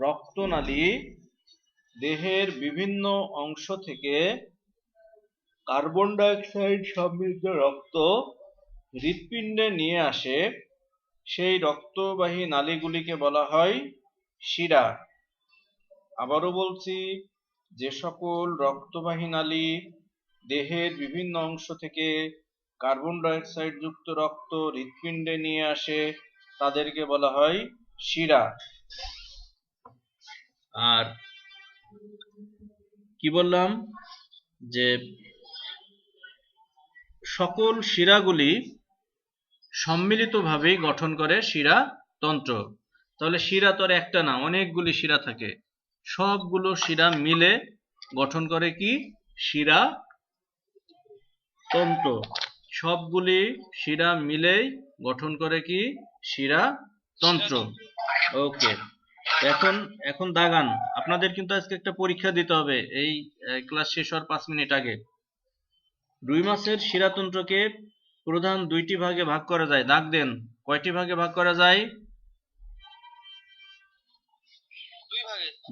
রক্তনালী দেহের বিভিন্ন অংশ থেকে কার্বন ডাইঅক্সাইড সমৃদ্ধ রক্ত হৃৎপিণ্ডে নিয়ে আসে। সেই রক্তবাহী নালীগুলিকে বলা হয় শিরা। আবারও বলছি, যে সকল রক্তবাহী নালী দেহের বিভিন্ন অংশ থেকে কার্বন ডাইঅক্সাইড যুক্ত রক্ত হৃৎপিণ্ডে নিয়ে আসে, তাদেরকে বলা হয় শিরা। আর কি বললাম? যে সকল শিরাগুলি সম্মিলিতভাবেই গঠন করে শিরা তন্ত্র। তাহলে শিরা তো আর একটা না, অনেকগুলি শিরা থাকে। সবগুলো শিরা মিলে গঠন করে কি? শিরা তন্ত্র। সবগুলি শিরা মিলেই গঠন করে কি? শিরা তন্ত্র। ওকে। এখন এখন দাগান। আপনাদের কিন্তু আজকে একটা পরীক্ষা দিতে হবে। এই ক্লাস শেষ হওয়ার পাঁচ মিনিট আগে। রুই মাছের শিরাতন্ত্রকে প্রধান দুইটি ভাগে ভাগ করা যায়। দাগ দেন। কয়টি ভাগে ভাগ করা যায়?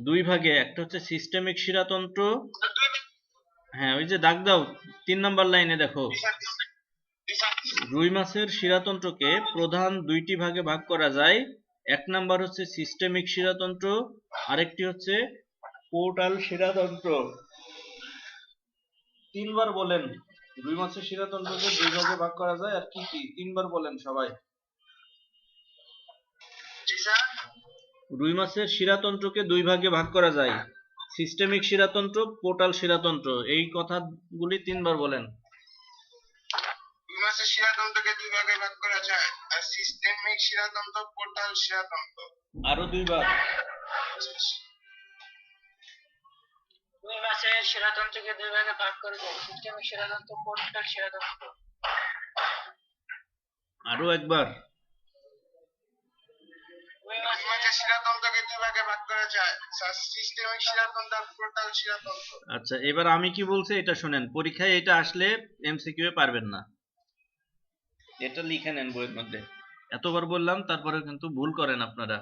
দুই ভাগে। একটা হচ্ছে সিস্টেমিক শিরাতন্ত্র। হ্যাঁ ওই যে দাগ দাও। তিন নাম্বার লাইনে দেখো। রুই মাছের শিরাতন্ত্রকে প্রধান দুইটি ভাগে ভাগ করা যায়। এক নাম্বার হচ্ছে সিস্টেমিক শিরাতন্ত্র আরেকটি হচ্ছে পোর্টাল শিরাতন্ত্র। তিনবার বলেন রুই মাছের শিরাতন্ত্রকে দুই ভাগে ভাগ করা যায় আর কি কি? তিনবার বলেন সবাই। রুই মাছের শিরাতন্ত্রকে দুই ভাগে ভাগ করা যায়। সিস্টেমিক শিরাতন্ত্র পোর্টাল শিরাতন্ত্র এই কথাগুলি তিনবার বলেন। মাসের শিরাতন্ত্রকে দুই ভাগে ভাগ করা যায় আর সিস্টেমিক শিরাতন্ত্র পোর্টাল শিরাতন্ত্র আরও দুই শিরাতন্ত্রকে দুই ভাগে ভাগ করে যায় সিস্টেমিক শিরাতন্ত্র পোর্টাল শিরাতন্ত্র আরও একবার। দুই দুই মাসের মাসের শিরাতন্ত্রকে দুই ভাগে ভাগ করা যায় সিস্টেমিক পোর্টাল শিরাতন্ত্র আচ্ছা এবার আমি কি বলছি এটা শুনেন পরীক্ষায় এটা আসলে এমসিকিউ এ পারবেন না। এটা লিখে নেন বইয়ের মধ্যে। এতবার বললাম তারপরে কিন্তু ভুল করেন আপনারা।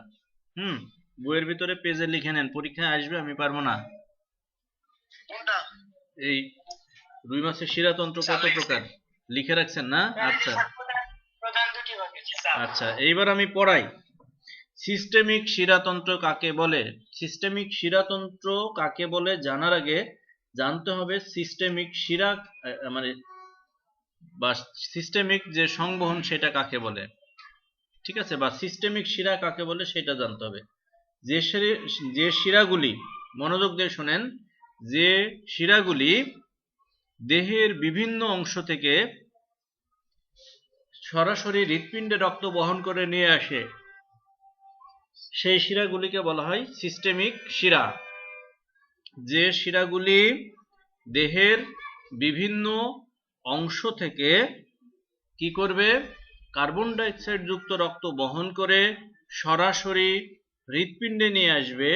হুম বইয়ের ভিতরে পেজে লিখে নেন পরীক্ষায় আসবে আমি পারব না। কোনটা? এই রুই মাছের শিরাতন্ত্র কত প্রকার? লিখে রাখছেন না? আচ্ছা। প্রধান দুটি ভাগে আচ্ছা এইবার আমি পড়াই। সিস্টেমিক শিরাতন্ত্র কাকে বলে? সিস্টেমিক শিরাতন্ত্র কাকে বলে? জানার আগে জানতে হবে সিস্টেমিক শিরা মানে বা সিস্টেমিক যে সংবহন সেটা কাকে বলে? ঠিক আছে? বা সিস্টেমিক শিরা কাকে বলে সেটা জানতে হবে। যে যে শিরাগুলি, মনোযোগ দিয়ে শোনেন, যে শিরাগুলি দেহের বিভিন্ন অংশ থেকে সরাসরি হৃৎপিণ্ডে রক্ত বহন করে নিয়ে আসে, সেই শিরাগুলিকে বলা হয় সিস্টেমিক শিরা। যে শিরাগুলি দেহের বিভিন্ন অংশ থেকে কি করবে? কার্বন ডাইঅক্সাইড যুক্ত রক্ত বহন করে সরাসরি হৃৎপিণ্ডে নিয়ে আসবে।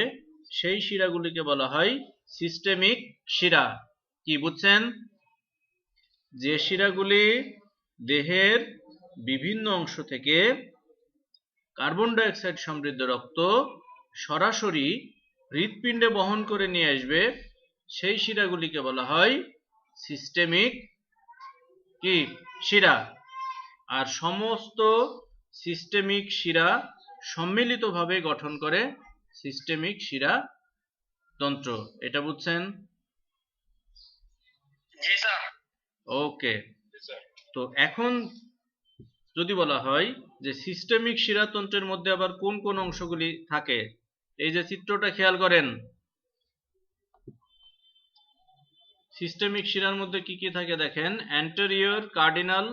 সেই শিরাগুলিকে বলা হয় সিস্টেমিক শিরা। কি বুঝছেন? যে শিরাগুলি দেহের বিভিন্ন অংশ থেকে কার্বন ডাইঅক্সাইড সমৃদ্ধ রক্ত সরাসরি হৃৎপিণ্ডে বহন করে নিয়ে আসবে, সেই শিরাগুলিকে বলা হয় সিস্টেমিক কি? শিরা। আর সমস্ত সিস্টেমিক শিরা সম্মিলিতভাবে গঠন করে সিস্টেমিক শিরা তন্ত্র। এটা বুঝছেন? ওকে। তো এখন যদি বলা হয় যে সিস্টেমিক শিরাতন্ত্রের মধ্যে আবার কোন কোন অংশগুলি থাকে? এই যে চিত্রটা খেয়াল করেন। সিস্টেমিক শিরার মধ্যে কি কি থাকে দেখেন? অ্যান্টেরিয়র কার্ডিনাল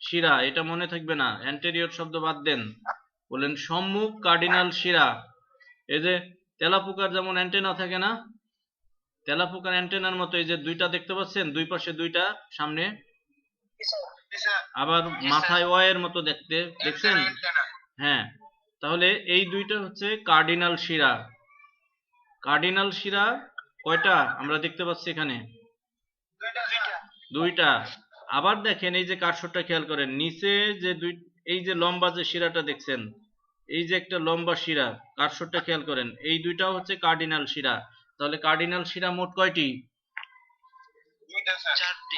শিরা, এটা মনে থাকবে না। অ্যান্টেরিয়র শব্দ বাদ দেন। বলেন সম্মুখ কার্ডিনাল শিরা। এই যে তেলাপোকার যেমন অ্যান্টেনা থাকে না, তেলাপোকার অ্যান্টেনার মতো এই যে দুইটা দেখতে পাচ্ছেন? দুই পাশে দুইটা, সামনে? আবার মাথায় ওয়ের মতো দেখতে, দেখছেন? হ্যাঁ। তাহলে এই দুইটা হচ্ছে কার্ডিনাল শিরা। কার্ডিনাল শিরা কয়টা? আমরা দেখতে পাচ্ছি এখানে। দুইটা। আবার দেখেন এই যে কারশটটা খেয়াল করেন নিচে যে দুই এই যে লম্বা যে শিরাটা দেখছেন এই যে একটা লম্বা শিরা কারশটটা খেয়াল করেন এই দুইটাও হচ্ছে কার্ডিনাল শিরা। তাহলে কার্ডিনাল শিরা মোট কয়টি? চারটি।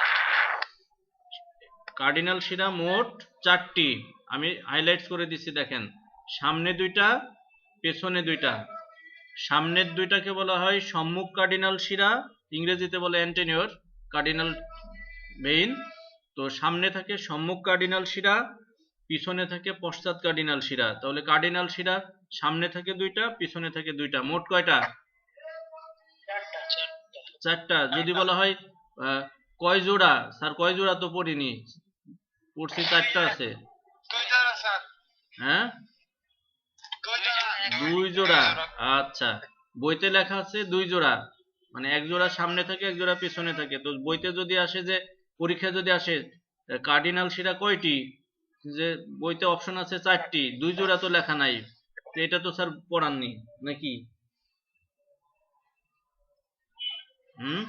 কার্ডিনাল শিরা মোট চারটি। আমি হাইলাইটস করে দিচ্ছি দেখেন। সামনে দুইটা পেছনে দুইটা। সামনের দুইটাকে বলা হয় সম্মুখ কার্ডিনাল শিরা ইংরেজিতে বলে অ্যান্টেনিয়র কার্ডিনাল ভেইন তো সামনে থাকে সম্মুখ কার্ডিনাল শিরা, পিছনে থাকে পশ্চাৎ কার্ডিনাল শিরা। তাহলে কার্ডিনাল শিরা, সামনে থাকে দুইটা, পিছনে থাকে দুইটা। মোট কয়টা? চারটা। যদি বলা হয় কয় জোড়া? স্যার, কয় জোড়া তো পড়িনি। পড়ছি চারটা আছে। হ্যাঁ? দুই জোড়া। আচ্ছা। বইতে লেখা আছে দুই জোড়া। মানে এক জোড়া সামনে থাকে, এক জোড়া পিছনে থাকে। তো বইতে যদি আসে যে পরীক্ষা যদি আসে কার্ডিনাল শিরা কয়টি? যে বইতে অপশন আছে চারটি, দুই জোড়া তো লেখা নাই। এটা তো স্যার পড়াননি নাকি? হুম?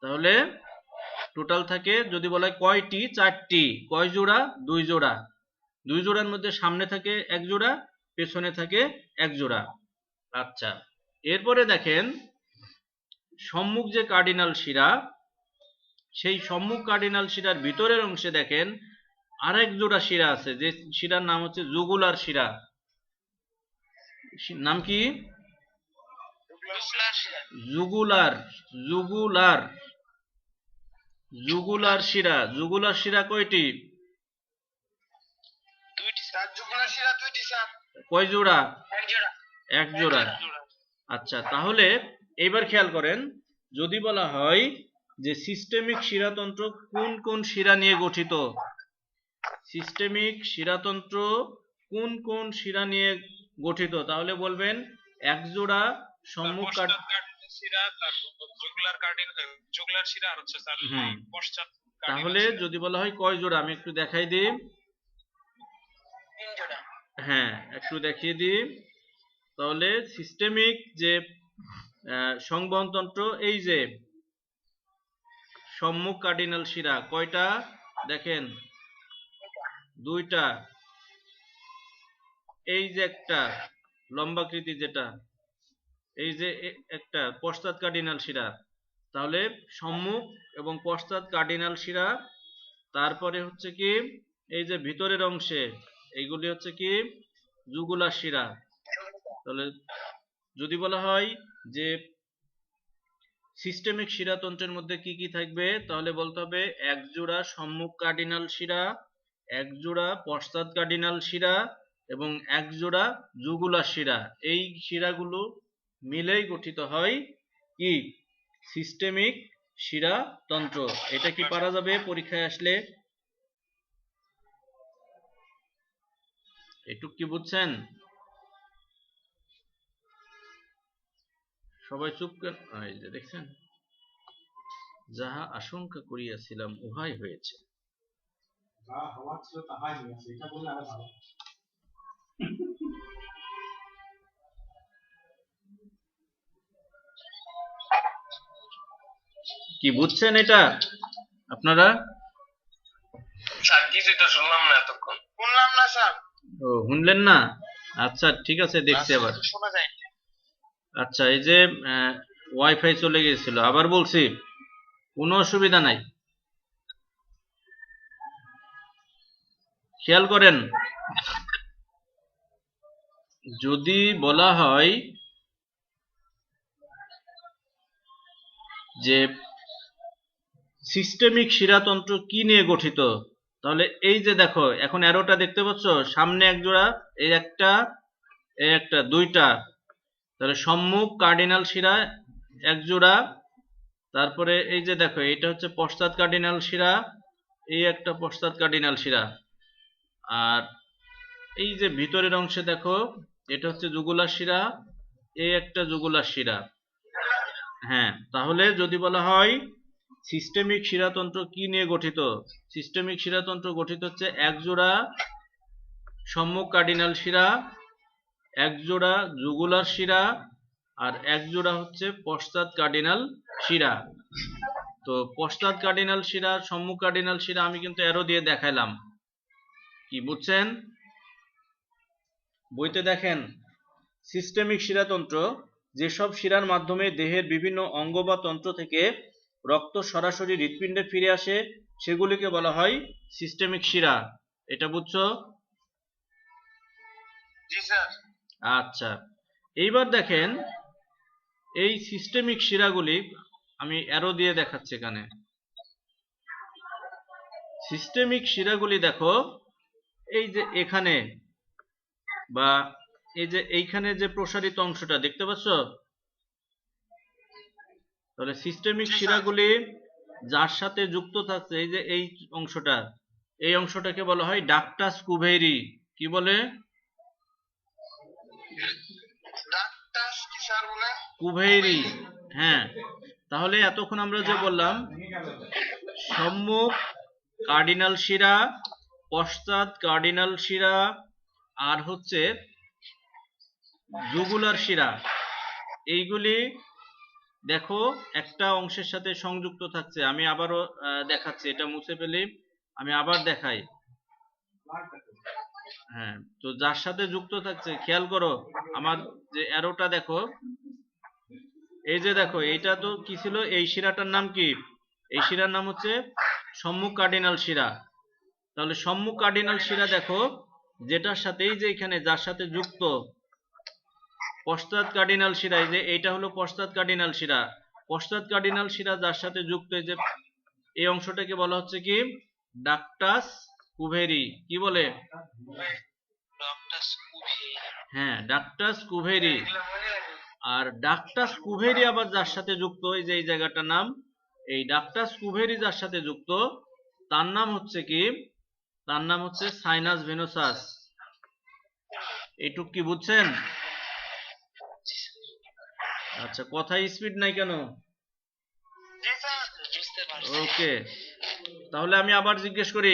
তাহলে টোটাল থাকে যদি বলা হয় কয়টি? চারটি। কয় জোড়া? দুই জোড়া। দুই জোড়ার মধ্যে সামনে থাকে এক জোড়া, পেছনে থাকে এক জোড়া। আচ্ছা। এরপরে দেখেন, সম্মুখ যে কার্ডিনাল শিরা সেই সম্মুখ কার্ডিনাল শিরার ভিতরের অংশে দেখেন আরেক জোড়া শিরা আছে যে শিরার নাম হচ্ছে জুগুলার শিরা। নাম কি? জুগুলার জুগুলার জুগুলার শিরা। জুগুলার শিরা কয়টি? কয় জোড়া। এক জোড়া। এক জোড়া। আচ্ছা তাহলে এবার খেয়াল করেন যদি বলা হয় যে সিস্টেমিক শিরাতন্ত্র কোন কোন শিরা নিয়ে গঠিত? সিস্টেমিক শিরাতন্ত্র কোন কোন শিরা নিয়ে গঠিত? তাহলে বলবেন এক জোড়া সম্মুখ শিরা জুগলার কার্ডিন জুগলার শিরা আর হচ্ছে স্যার পশ্চাৎ তাহলে যদি বলা হয় কয় জোড়া? আমি একটু দেখাই দিই। তিন জোড়া। হ্যাঁ একটু দেখিয়ে দিই। তাহলে সিস্টেমিক যে আহ, সংবহনতন্ত্র এই যে সম্মুখ কার্ডিনাল শিরা, কয়টা? দেখেন, দুইটা। এই যে একটা লম্বাকৃতি যেটা, এই যে একটা, পশ্চাৎ কার্ডিনাল শিরা। তাহলে সম্মুখ এবং পশ্চাৎ কার্ডিনাল শিরা, তারপরে হচ্ছে কি, এই যে ভিতরের অংশে, এইগুলি হচ্ছে কি জুগুলার শিরা। তাহলে যদি বলা হয় যে সিস্টেমিক শিরাতন্ত্রের মধ্যে কি কি থাকবে? তাহলে বলতে হবে এক জোড়া সম্মুখ কার্ডিনাল শিরা এক জোড়া পশ্চাৎ কার্ডিনাল শিরা এবং এক জোড়া জুগুলার শিরা। এই শিরাগুলো মিলেই গঠিত হয় কি? সিস্টেমিক শিরাতন্ত্র। এটা কি পারা যাবে? পরীক্ষায় আসলে। এটুক কি বুঝছেন? সবাই চুপ কেন এই যে দেখছেন? যাহা আশঙ্কা করিয়াছিলাম উহাই হয়েছে। কি বুঝছেন এটা আপনারা? স্যার কিছুই তো শুনলাম না এতক্ষণ। শুনলাম না স্যার। ও শুনলেন না? আচ্ছা ঠিক আছে দেখছি আবার। শোনা যায় আচ্ছা এই যে ওয়াইফাই চলে গিয়েছিল, আবার বলছি, কোনো অসুবিধা নাই। খেয়াল করেন, যদি বলা হয় যে সিস্টেমিক শিরাতন্ত্র কি নিয়ে গঠিত, তাহলে এই যে দেখো, এখন অ্যারোটা দেখতে পাচ্ছ, সামনে এক জোড়া, এই একটা এই একটা, দুইটা তাহলে সম্মুখ কার্ডিনাল শিরা, এক জোড়া। তারপরে এই যে দেখো এটা হচ্ছে পশ্চাৎ কার্ডিনাল শিরা, এই একটা পশ্চাৎ কার্ডিনাল শিরা। আর এই যে ভিতরের অংশে দেখো, এটা হচ্ছে যুগুলা শিরা, এই একটা যুগুলা শিরা। হ্যাঁ তাহলে যদি বলা হয় সিস্টেমিক শিরাতন্ত্র কি নিয়ে গঠিত? সিস্টেমিক শিরাতন্ত্র গঠিত হচ্ছে এক জোড়া, সম্মুখ কার্ডিনাল শিরা এক জোড়া যুগুলার শিরা আর এক জোড়া হচ্ছে পশ্চাৎ কার্ডিনাল শিরা। তো পশ্চাৎ কার্ডিনাল শিরা, সম্মুখ কার্ডিনাল শিরা আমি কিন্তু অ্যারো দিয়ে দেখাইলাম। কি বুঝছেন? বইতে দেখেন সিস্টেমিক শিরাতন্ত্র যেসব শিরার মাধ্যমে দেহের বিভিন্ন অঙ্গ বা তন্ত্র থেকে রক্ত সরাসরি হৃৎপিণ্ডে ফিরে আসে, সেগুলিকে বলা হয় সিস্টেমিক শিরা। এটা বুঝছ? জি স্যার। আচ্ছা। এইবার দেখেন এই সিস্টেমিক শিরাগুলি আমি অ্যারো দিয়ে দেখাচ্ছি এখানে। সিস্টেমিক শিরাগুলি দেখো এই যে এখানে বা এই যে এইখানে যে প্রসারিত অংশটা দেখতে পাচ্ছ? তাহলে সিস্টেমিক শিরাগুলি যার সাথে যুক্ত থাকছে এই যে এই অংশটা এই অংশটাকে বলা হয় ডাক্টাস কুভেরি কি বলে ডাক্তার কি স্যার বলে কুভেরি হ্যাঁ। তাহলে এতক্ষণ আমরা যে বললাম সম্মুখ কার্ডিনাল শিরা পশ্চাৎ কার্ডিনাল শিরা আর হচ্ছে জুগুলার শিরা। এইগুলি দেখো একটা অংশের সাথে সংযুক্ত থাকছে। আমি আবারও দেখাচ্ছি এটা মুছে ফেলি। আমি আবার দেখাই। হ্যাঁ তো যার সাথে যুক্ত থাকছে, খেয়াল করো, আমার যে অ্যারোটা দেখো, এই যে দেখো, এইটা তো কি ছিল? এই শিরাটার নাম কি? এই শিরার নাম হচ্ছে সম্মুখ কার্ডিনাল শিরা। তাহলে সম্মুখ কার্ডিনাল শিরা দেখো, যেটার সাথে এই যে এখানে যার সাথে যুক্ত, পশ্চাৎ কার্ডিনাল শিরা, এই যে এইটা হলো পশ্চাৎ কার্ডিনাল শিরা। পশ্চাৎ কার্ডিনাল শিরা যার সাথে যুক্ত, এই যে, এই অংশটাকে বলা হচ্ছে কি? ডাক্টাস কুভেরি কি বলে? হ্যাঁ ডাক্টাস কুভেরি আর ডাক্টাস কুভেরি আবার যার সাথে যুক্ত এই যে এই জায়গাটার নাম এই ডাক্টাস কুভেরি যার সাথে যুক্ত তার নাম হচ্ছে কি? তার নাম হচ্ছে সাইনাস ভেনোসাস এইটুক কি বুঝছেন? আচ্ছা কথায় স্পিড নাই কেন? ওকে তাহলে আমি আবার জিজ্ঞেস করি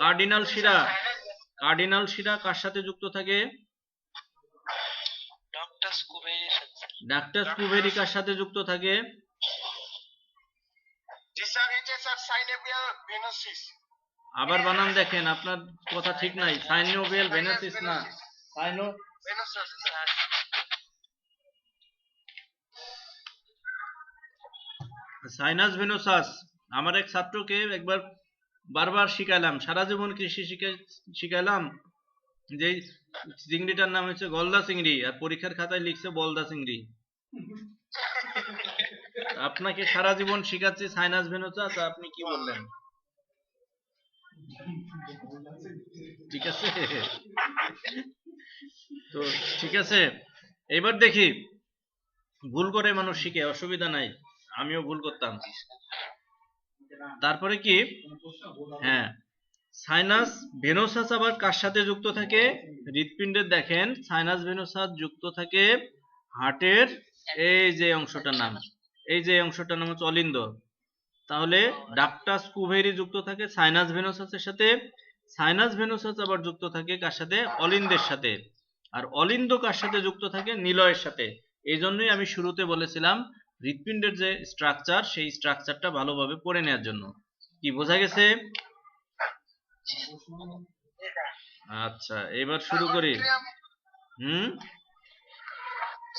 কার্ডিনাল শিরা। কার্ডিনাল শিরা কার সাথে যুক্ত থাকে? ডক্টর স্কুভের কার সাথে যুক্ত থাকে? আবার বানান দেখেন আপনার কথা ঠিক নাই। সাইনোভিয়াল ভেনাসিস না। Sino venosus sir. Sinus venosus. আমার এক ছাত্রকে একবার বারবার শিখাইলাম, সারা জীবন কৃষি শিখে, শিখাইলাম যে চিংড়িটার নাম হচ্ছে গলদা চিংড়ি আর পরীক্ষার খাতায় লিখছে বলদা চিংড়ি। আপনাকে সারা জীবন শিখাচ্ছি সাইনাস ভেনোসাস আপনি কি বললেন? ঠিক আছে? তো ঠিক আছে এবার দেখি, ভুল করে মানুষ শিখে, অসুবিধা নাই, আমিও ভুল করতাম। তারপরে কি? হ্যাঁ। সাইনাস ভেনোসাস আবার কার সাথে যুক্ত থাকে? হৃৎপিণ্ডের দেখেন, সাইনাস ভেনোসাস যুক্ত থাকে হার্টের এই যে অংশটার নাম। এই যে অংশটার নাম হচ্ছে অলিন্দ। তাহলে ডাক্টাস কুভেরি যুক্ত থাকে সাইনাস ভেনোসাসের সাথে। সাইনাস ভেনোসাস আবার যুক্ত থাকে কার সাথে? অলিন্দের সাথে। আর অলিন্দ কার সাথে যুক্ত থাকে? নিলয়ের সাথে। এই জন্যই আমি শুরুতে বলেছিলাম হৃৎপিণ্ডের যে স্ট্রাকচার সেই স্ট্রাকচারটা ভালোভাবে পড়ে নেওয়ার জন্য। কি বোঝা গেছে? আচ্ছা এবার শুরু করি। হুম?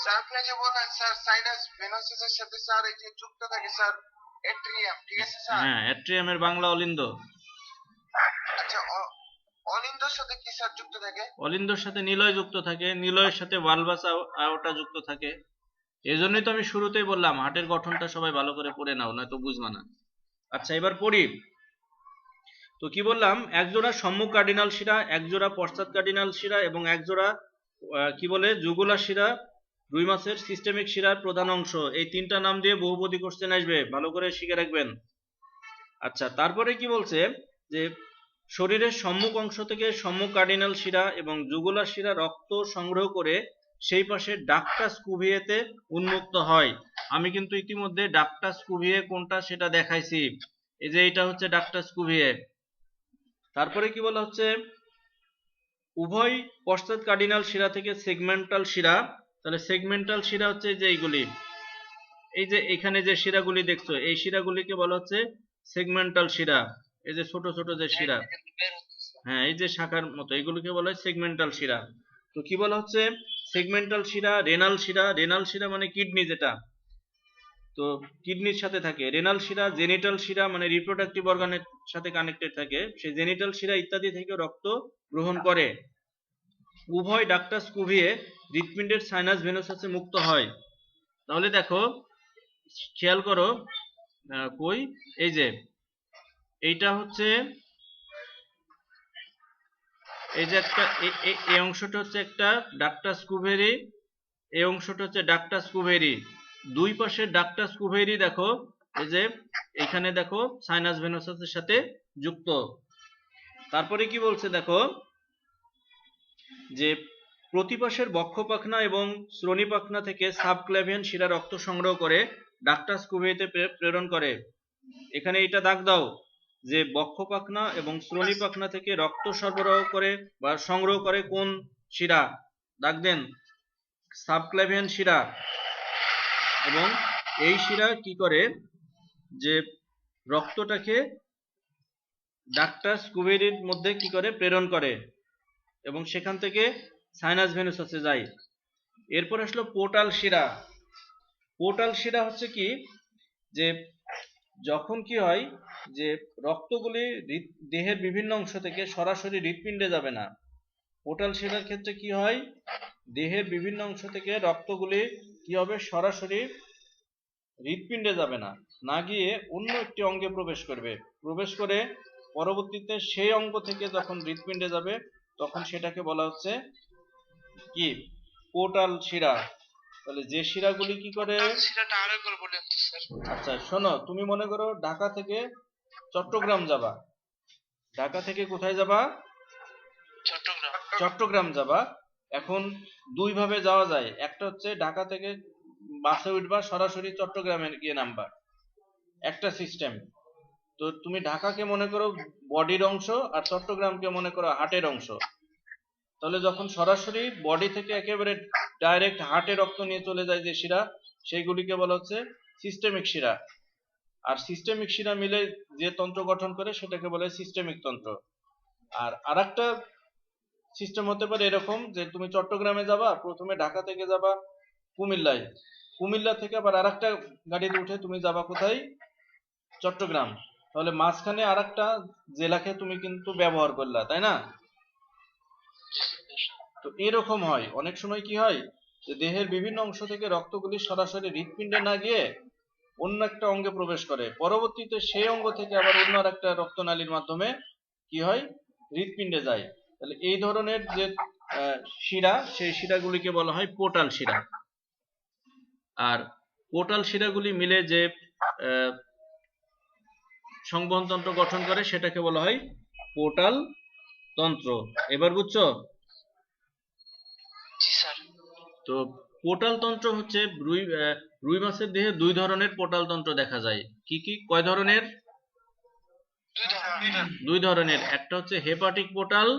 স্যার আপনি যে বললেন স্যার সাইনাস ভেনোসিসের সাথে স্যার এই যে যুক্ত থাকে স্যার এট্রিয়াম ঠিক আছে স্যার? হ্যাঁ অ্যাট্রিয়ামের বাংলা অলিন্দ। আচ্ছা অলিন্দর সাথে কি স্যার যুক্ত থাকে? অলিন্দর সাথে নিলয় যুক্ত থাকে নিলয়ের সাথে ভালভাস আওটা যুক্ত থাকে। এই জন্যই তো আমি শুরুতেই বললাম হার্টের গঠনটা সবাই ভালো করে পড়ে নাও, নয়তো বুঝবা না। আচ্ছা এবার পড়ি। তো কি বললাম? একজোড়া সম্মুখ কার্ডিনাল শিরা, একজোড়া পশ্চাৎ কার্ডিনাল শিরা এবং একজোড়া কি বলে যুগুলার শিরা দুই মাসের সিস্টেমিক শিরার প্রধান অংশ। এই তিনটা নাম দিয়ে বহুপদী কোশ্চেন আসবে, ভালো করে শিখে রাখবেন। আচ্ছা তারপরে কি বলছে যে, শরীরের সম্মুখ অংশ থেকে সম্মুখ কার্ডিনাল শিরা এবং যুগুলার শিরা রক্ত সংগ্রহ করে সেই পাশে ডাক্টাস কুভিয়েতে উন্মুক্ত হয়। আমি কিন্তু ইতিমধ্যে ডাক্টাস কুভিয়ে কোনটা সেটা দেখাইছি। এই যে এটা হচ্ছে ডাক্টাস কুভিয়ে। তারপরে কি বলা হচ্ছে? উভয় পশ্চাৎ কার্ডিনাল শিরা থেকে সেগমেন্টাল শিরা। তাহলে সেগমেন্টাল শিরা হচ্ছে এই যে এইগুলি। এই যে এখানে যে শিরাগুলি দেখছ এই শিরাগুলিকে বলা হচ্ছে সেগমেন্টাল শিরা। এই যে ছোট ছোট যে শিরা। হ্যাঁ এই যে শাখার মতো এগুলোকে বলা হয় সেগমেন্টাল শিরা। তো কি বলা হচ্ছে? সেগমেন্টাল শিরা রেনাল শিরা রেনাল শিরা মানে কিডনি যেটা। তো কিডনির সাথে থাকে রেনাল শিরা জেনিটাল শিরা মানে রিপ্রোডাক্টিভ অর্গানের সাথে কানেক্টেড থাকে। সেই জেনিটাল শিরা ইত্যাদি থেকে রক্ত গ্রহণ করে। উভয় ডাক্তার স্কুভিয়ে হৃৎপিণ্ডের সাইনাস ভেনোসাসে মুক্ত হয়। তাহলে দেখো, খেয়াল করো কই? এই যে, এইটা হচ্ছে এই যে একটা এই অংশটা হচ্ছে একটা ডাক্টাস কুভেরি এই অংশটা হচ্ছে ডাক্টাস স্কুভেরি। দুই পাশে ডাক্টাস স্কুভেরি দেখো, এই যে এখানে দেখো সাইনাস ভেনোসাসের সাথে যুক্ত। তারপরে কি বলছে দেখো, যে প্রতিপাশের বক্ষপাখনা এবং শ্রোণীপাখনা থেকে সাবক্লাভিয়ান শিরা রক্ত সংগ্রহ করে ডাক্টাস স্কুভেরিতে প্রেরণ করে। এখানে এটা দাগ দাও। যে বক্ষপাখনা এবং শ্রোণীপাখনা থেকে রক্ত সরবরাহ করে বা সংগ্রহ করে কোন শিরা? দাগ দেন। সাবক্লাভিয়ান শিরা। এবং এই শিরা কি করে? যে রক্তটাকে ডাক্টাস কুভেরির মধ্যে কি করে? প্রেরণ করে এবং সেখান থেকে সাইনাস ভেনুসাসে যায়। এরপর আসলো পোর্টাল শিরা। পোর্টাল শিরা হচ্ছে কি? যে যখন কি হয় যে রক্তগুলি দেহের বিভিন্ন অংশ থেকে সরাসরি হৃৎপিণ্ডে যাবে না। পোটাল শিরার ক্ষেত্রে কি হয়? দেহের বিভিন্ন অংশ থেকে রক্তগুলি কি হবে? সরাসরি হৃৎপিণ্ডে যাবে না। না গিয়ে অন্য একটি অঙ্গে প্রবেশ করবে। প্রবেশ করে পরবর্তীতে সেই অঙ্গ থেকে যখন হৃৎপিণ্ডে যাবে, তখন সেটাকে বলা হচ্ছে কি? পোর্টাল শিরা তাহলে যে শিরাগুলি কি করে? সেটা আরেকবার বলেন তো স্যার। আচ্ছা শোনো তুমি মনে করো ঢাকা থেকে চট্টগ্রাম যাবা। ঢাকা থেকে কোথায় যাবা? চট্টগ্রাম। চট্টগ্রাম যাবা। এখন দুই ভাবে যাওয়া যায়। একটা হচ্ছে ঢাকা থেকে বাসে উঠবা সরাসরি চট্টগ্রামে গিয়ে নামবা। একটা সিস্টেম তো তুমি ঢাকাকে মনে করো বডির অংশ আর চট্টগ্রামকে মনে করো হার্টের অংশ। তাহলে যখন সরাসরি বডি থেকে একেবারে ডাইরেক্ট হার্টে রক্ত নিয়ে চলে যায় যে শিরা, সেইগুলিকে বলা হচ্ছে সিস্টেমিক শিরা। আর সিস্টেমিক শিরা মিলে যে তন্ত্র গঠন করে সেটাকে বলে সিস্টেমিক তন্ত্র। আর আরেকটা সিস্টেম হতে পারে এরকম যে তুমি চট্টগ্রামে যাবা, প্রথমে ঢাকা থেকে যাবা কুমিল্লায়। কুমিল্লা থেকে আবার আরেকটা গাড়িতে উঠে তুমি যাবা কোথায়? চট্টগ্রাম। তাহলে মাঝখানে আরেকটা জেলাকে তুমি কিন্তু ব্যবহার করলা, তাই না? তো এরকম হয়। অনেক সময় কি হয় যে দেহের বিভিন্ন অংশ থেকে রক্তগুলি সরাসরি হৃৎপিণ্ডে না গিয়ে অন্য একটা অঙ্গে প্রবেশ করে। পরবর্তীতে সেই অঙ্গ থেকে আবার অন্য আর একটা রক্তনালীর মাধ্যমে কি হয়? হৃৎপিণ্ডে যায়। তাহলে এই ধরনের যে শিরা সেই শিরাগুলিকে বলা হয় পোর্টাল শিরা। আর পোর্টাল শিরাগুলি মিলে যে আহ, সংবহন তন্ত্র গঠন করে সেটাকে বলা হয় পোর্টাল তন্ত্র। এবার বুঝছ? জি স্যার। তো পোর্টাল তন্ত্র হচ্ছে রুই রুই মাছের দেহে দুই ধরনের পোর্টাল তন্ত্র দেখা যায়। কি কি? কয় ধরনের? দুই ধরনের। দুই ধরনের। একটা হচ্ছে হেপাটিক পোর্টাল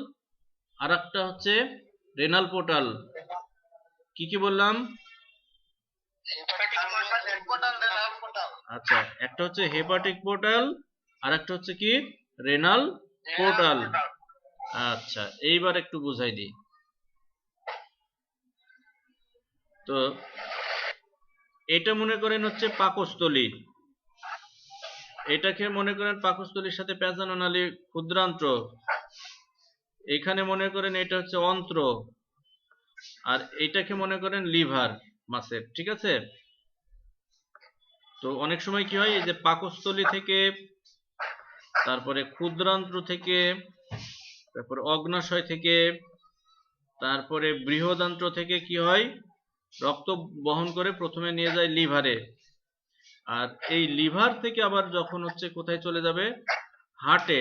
আর একটা হচ্ছে রেনাল পোর্টাল। কি কি বললাম? আচ্ছা একটা হচ্ছে হেপাটিক পোর্টাল আর একটা হচ্ছে কি? Renal portal. আচ্ছা এইবার একটু বুঝাই দিই। তো এটা মনে করেন হচ্ছে পাকস্থলী। এটাকে মনে করেন পাকস্থলীর সাথে পেঁচানো নালী ক্ষুদ্রান্ত্র। এখানে মনে করেন এটা হচ্ছে অন্ত্র। আর এটাকে মনে করেন লিভার মাছের, ঠিক আছে? তো অনেক সময় কি হয়, এই যে পাকস্থলী থেকে, তারপরে ক্ষুদ্রান্ত্র থেকে, তারপর অগ্নাশয় থেকে, তারপরে বৃহদান্ত্র থেকে কি হয়? রক্ত বহন করে প্রথমে নিয়ে যায় লিভারে। আর এই লিভার থেকে আবার যখন হচ্ছে কোথায় চলে যাবে? হার্টে।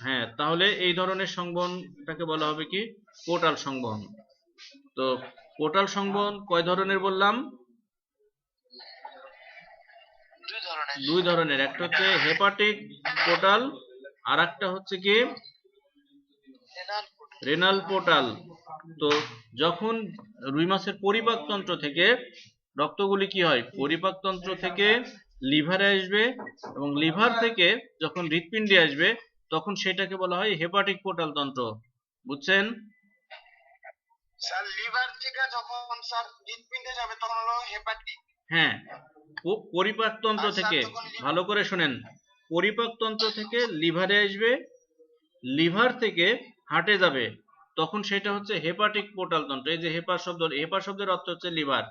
হ্যাঁ তাহলে এই ধরনের সংবহনটাকে বলা হবে কি? পোর্টাল সংবহন। তো পোর্টাল সংবহন কয় ধরনের বললাম? দুই ধরনের। একটা হচ্ছে হেপাটিক পোর্টাল আর একটা হচ্ছে কি? Renal renal portal. তো যখন রুই মাছের পরিপাকতন্ত্র থেকে রক্তগুলি কি হয়? পরিপাকতন্ত্র থেকে লিভারে আসবে এবং লিভার থেকে যখন হৃৎপিণ্ডে আসবে তখন সেটাকে বলা হয় হেপাটিক পোর্টাল তন্ত্র। বুঝছেন? স্যার লিভার থেকে যখন স্যার হৃদপিণ্ডে যাবে তখন হলো হেপাটিক হ্যাঁ পরিপাকতন্ত্র আচ্ছা, থেকে ভালো করে শোনেন। পরিপাকতন্ত্র থেকে লিভারে আসবে লিভার থেকে হার্টে যাবে। তখন সেটা হচ্ছে হেপাটিক পোর্টাল তন্ত্র। এই যে হেপা শব্দ হেপা শব্দের অর্থ হচ্ছে লিভার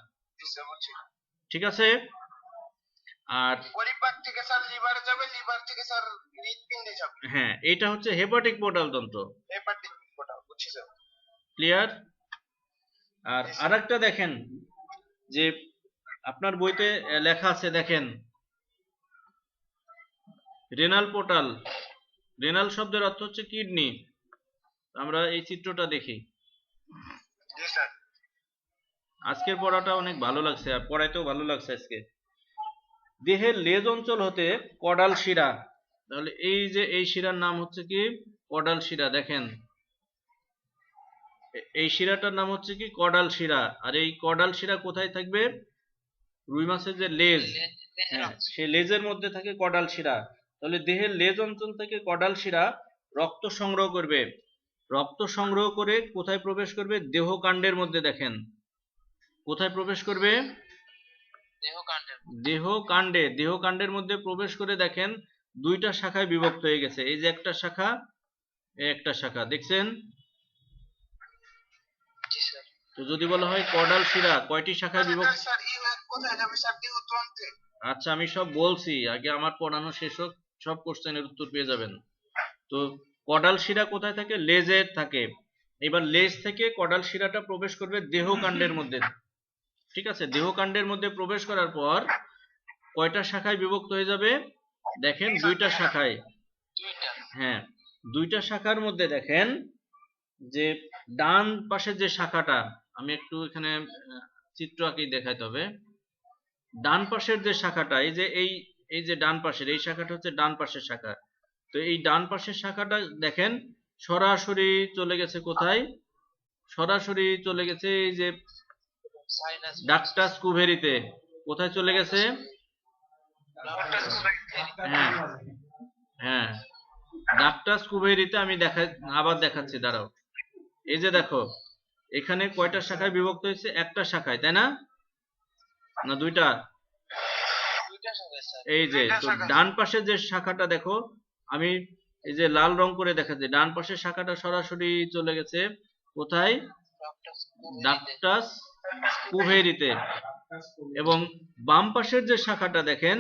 ঠিক আছে? আর পরিপাক থেকে স্যার লিভারে যাবে লিভার থেকে স্যার হৃদপিণ্ডে যাবে। হ্যাঁ এটা হচ্ছে হেপাটিক পোর্টাল তন্ত্র। হেপাটিক ওটা বুঝছি স্যার ক্লিয়ার আর আরেকটা দেখেন যে আপনার বইতে লেখা আছে দেখেন। রেনাল পোর্টাল রেনাল শব্দের অর্থ হচ্ছে কিডনি আমরা এই চিত্রটা দেখি। আজকের পড়াটা অনেক ভালো লাগছে আর পড়াইতেও ভালো লাগছে আজকে। দেহের লেজ অঞ্চল হতে কডাল শিরা। তাহলে এই যে এই শিরার নাম হচ্ছে কি? কডাল শিরা দেখেন। এই শিরাটার নাম হচ্ছে কি? কডাল শিরা। আর এই কডাল শিরা কোথায় থাকবে? রুই মাছের যে লেজ হ্যাঁ সেই লেজের মধ্যে থাকে কডাল শিরা। তাহলে দেহের লেজ অঞ্চল থেকে কডাল শিরা রক্ত সংগ্রহ করবে। রক্ত সংগ্রহ করে কোথায় প্রবেশ করবে? দেহকাণ্ডের মধ্যে দেখেন। কোথায় প্রবেশ করবে? দেহকাণ্ডে দেহকাণ্ডের দেহ কাণ্ডে দেহ কাণ্ডের মধ্যে প্রবেশ করে দেখেন দুইটা শাখায় বিভক্ত হয়ে গেছে। এই যে একটা শাখা একটা শাখা দেখছেন? তো যদি বলা হয় কডাল শিরা কয়টি শাখায় বিভক্ত? দেহতন্ত্রে আচ্ছা আমি সব বলছি। আগে আমার পড়ানো শেষ হোক সব কোশ্চেনের উত্তর পেয়ে যাবেন। তো কডাল শিরা কোথায় থাকে? লেজে থাকে। এবার লেজ থেকে কডাল শিরাটা প্রবেশ করবে দেহকাণ্ডের মধ্যে। ঠিক আছে? দেহকাণ্ডের মধ্যে প্রবেশ করার পর কয়টা শাখায় বিভক্ত হয়ে যাবে? দেখেন দুইটা শাখায়। হ্যাঁ দুইটা শাখার মধ্যে দেখেন যে ডান পাশে যে শাখাটা আমি একটু এখানে চিত্র আঁকি দেখাইতে হবে। ডান পাশের যে শাখাটা এই যে এই এই যে ডান পাশের এই শাখাটা হচ্ছে ডান পাশের শাখা। তো এই ডান পাশের শাখাটা দেখেন সরাসরি চলে গেছে কোথায়? সরাসরি চলে গেছে এই যে ডাক্টাস কুভেরিতে কোথায় চলে গেছে? হ্যাঁ হ্যাঁ। ডাক্টাস কুভেরিতে আমি দেখা আবার দেখাচ্ছি দাঁড়াও। এই যে দেখো এখানে কয়টা শাখায় বিভক্ত হয়েছে? একটা শাখায় তাই না? না দুইটা? এই যে তো ডান পাশে যে শাখাটা দেখো আমি এই যে লাল রং করে দেখাচ্ছি ডান পাশের শাখাটা সরাসরি চলে গেছে কোথায়? ডাক্টাস কুভেরিতে এবং বাম পাশের যে শাখাটা দেখেন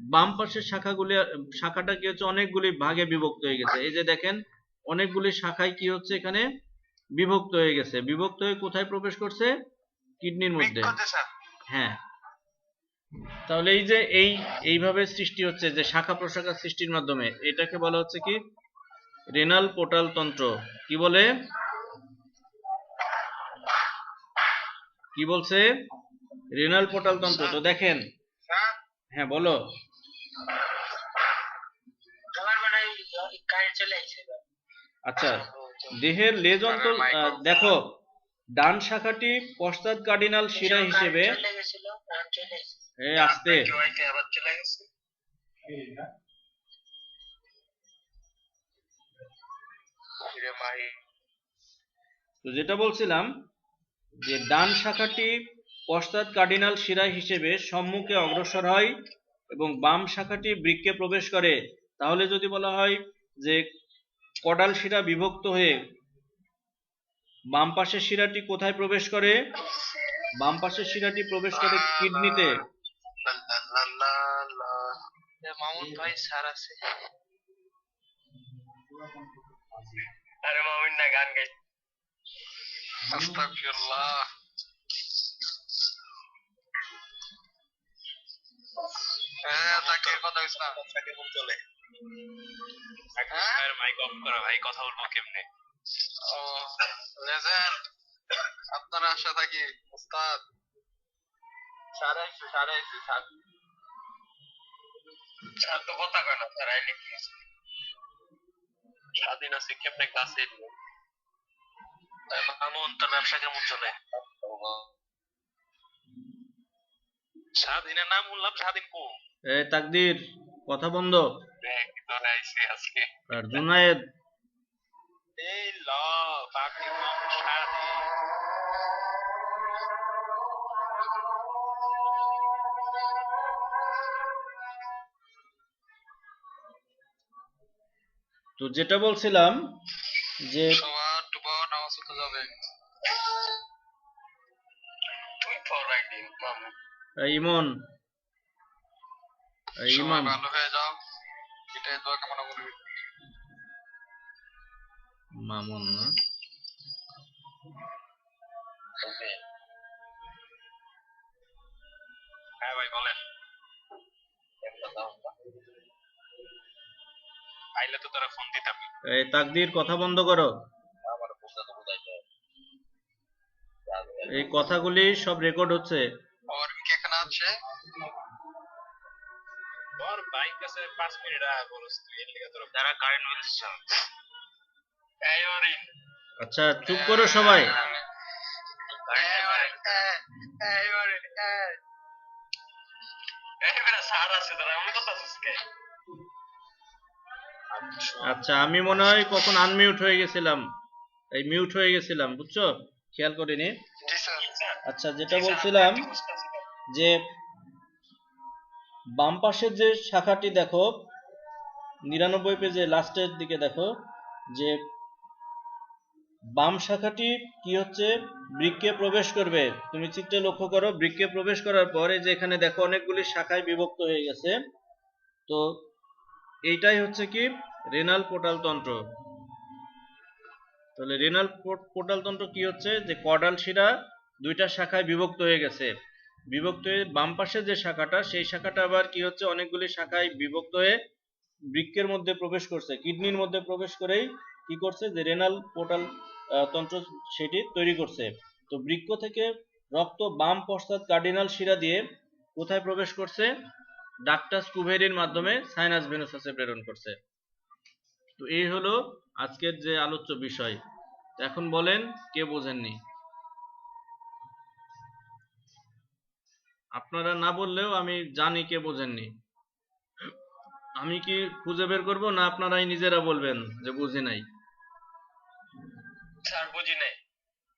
বাম পাশের শাখাগুলি শাখাটা কি হচ্ছে অনেকগুলি ভাগে বিভক্ত হয়ে গেছে। এই যে দেখেন অনেকগুলি শাখায় কি হচ্ছে এখানে? বিভক্ত হয়ে গেছে। বিভক্ত হয়ে কোথায় প্রবেশ করছে? কিডনির মধ্যে। হ্যাঁ। তাহলে এই যে এই এইভাবে সৃষ্টি হচ্ছে যে শাখা প্রশাখা সৃষ্টির মাধ্যমে এটাকে বলা হচ্ছে কি? রেনাল পোর্টাল তন্ত্র। কি বলে? কি বলছে? রেনাল পোর্টাল তন্ত্র। তো দেখেন। হ্যাঁ বলো। আচ্ছা দেহের লেজ অঞ্চল দেখো ডান শাখাটি পশ্চাৎ কার্ডিনাল শিরা হিসেবে এ আসতে। আবার চলে গেছে? তো যেটা বলছিলাম যে ডান শাখাটি পশ্চাৎ কার্ডিনাল শিরা হিসেবে সম্মুখে অগ্রসর হয় এবং বাম শাখাটি বৃক্কে প্রবেশ করে। তাহলে যদি বলা হয় যে কডাল শিরা বিভক্ত হয়ে বাম পাশের শিরাটি কোথায় প্রবেশ করে? বাম পাশের শিরাটি প্রবেশ করে কিডনিতে। মামুন ভাই স্যার আছে। আরে মামিন না গান গাই। আস্তাগফিরুল্লাহ। হ্যাঁ তাকে কথা হইছে না। তাকে মুখ চলে। স্যার মাইক অফ করা ভাই কথা বলব কেমনে? ও আপনারা আশা থাকি উস্তাদ। সাড়ে আইসি স্যার স্যার তো কথা কয় না স্যার আইলে কি স্বাধীন আছে কেমনে ক্লাসে মামুন তোর ব্যবসা কেমন চলে? স্বাধীনের নাম শুনলাম স্বাধীন কো এ তাকদির কথা বন্ধ। আর জুনায়েদ এই ল বাকি মামুন স্বাধীন তো যেটা বলছিলাম যে সবার নামাজ হতে যাবে। ইমন। এই সবাই ইমাম ভালো হয়ে যাও। এটাই দোয়া কামনা করি মামুন না। হ্যাঁ ভাই বলেন। আইলে তো তোরা ফোন দিতাম। এই তাকদির কথা বন্ধ করো। এই কথাগুলি সব রেকর্ড হচ্ছে। আর কি এখানে আছে? বাইক আছে পাঁচ মিনিট আগে বলস তুই এর লিগে তোর যারা কারেন্ট এই আচ্ছা চুপ করো সবাই। এই এই এই। বেটা সার আছে তোরা আমি কথা শুনছি আচ্ছা আমি মনে হয় কখন আনমিউট হয়ে গেছিলাম। এই মিউট হয়ে গেছিলাম বুঝছ? খেয়াল করিনি? আচ্ছা যেটা বলছিলাম যে বাম পাশের যে শাখাটি দেখো নিরানব্বই পেজে লাস্টের দিকে দেখো যে বাম শাখাটি কি হচ্ছে? বৃক্ষে প্রবেশ করবে। তুমি চিত্রে লক্ষ্য করো বৃক্ষে প্রবেশ করার পরে যে এখানে দেখো অনেকগুলি শাখায় বিভক্ত হয়ে গেছে। তো এইটাই হচ্ছে কি? রেনাল পোর্টাল তন্ত্র। তাহলে রেনাল পোর্টাল তন্ত্র কি হচ্ছে? যে কর্ডাল শিরা দুইটা শাখায় বিভক্ত হয়ে গেছে। বিভক্ত হয়ে বাম পাশে যে শাখাটা, সেই শাখাটা আবার কি হচ্ছে? অনেকগুলি শাখায় বিভক্ত হয়ে বৃক্কের মধ্যে প্রবেশ করছে। কিডনির মধ্যে প্রবেশ করেই কি করছে? যে রেনাল পোর্টাল তন্ত্র সেটি তৈরি করছে। তো বৃক্ষ থেকে রক্ত বাম পশ্চাৎ কার্ডিনাল শিরা দিয়ে কোথায় প্রবেশ করছে? ডাক্টাস কুভেরির মাধ্যমে সাইনাস ভেনুসাসে প্রেরণ করছে। তো এই হলো আজকের যে আলোচ্য বিষয়। তো এখন বলেন কে বোঝেননি? আপনারা না বললেও আমি জানি কে বোঝেননি। আমি কি খুঁজে বের করব না আপনারাই নিজেরা বলবেন যে বুঝি নাই? স্যার বুঝি নাই।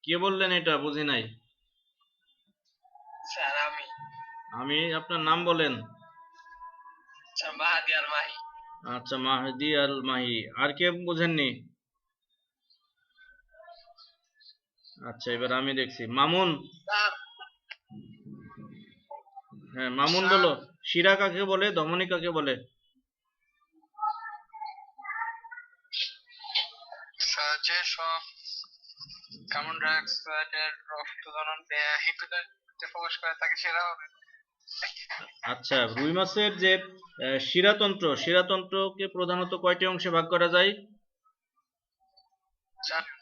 কে বললেন এটা বুঝি নাই? স্যার আমি। আমি আপনার নাম বলেন। স্যার মাহাদি আর মাহি। আচ্ছা মাহদি আল মাহি। আর কে বোঝেননি? আচ্ছা এবার আমি দেখছি। মামুন? হ্যাঁ মামুন বলো। শিরা কাকে বলে? ধমনী কাকে বলে? যে সব কার্বন ডাই অক্সাইডের রক্ত জনন হিপোতে প্রবেশ করে তাকে সেরা হবে আচ্ছা রুই মাছের যে শিরাতন্ত্র শিরাতন্ত্রকে প্রধানত কয়টি অংশে ভাগ করা যায়?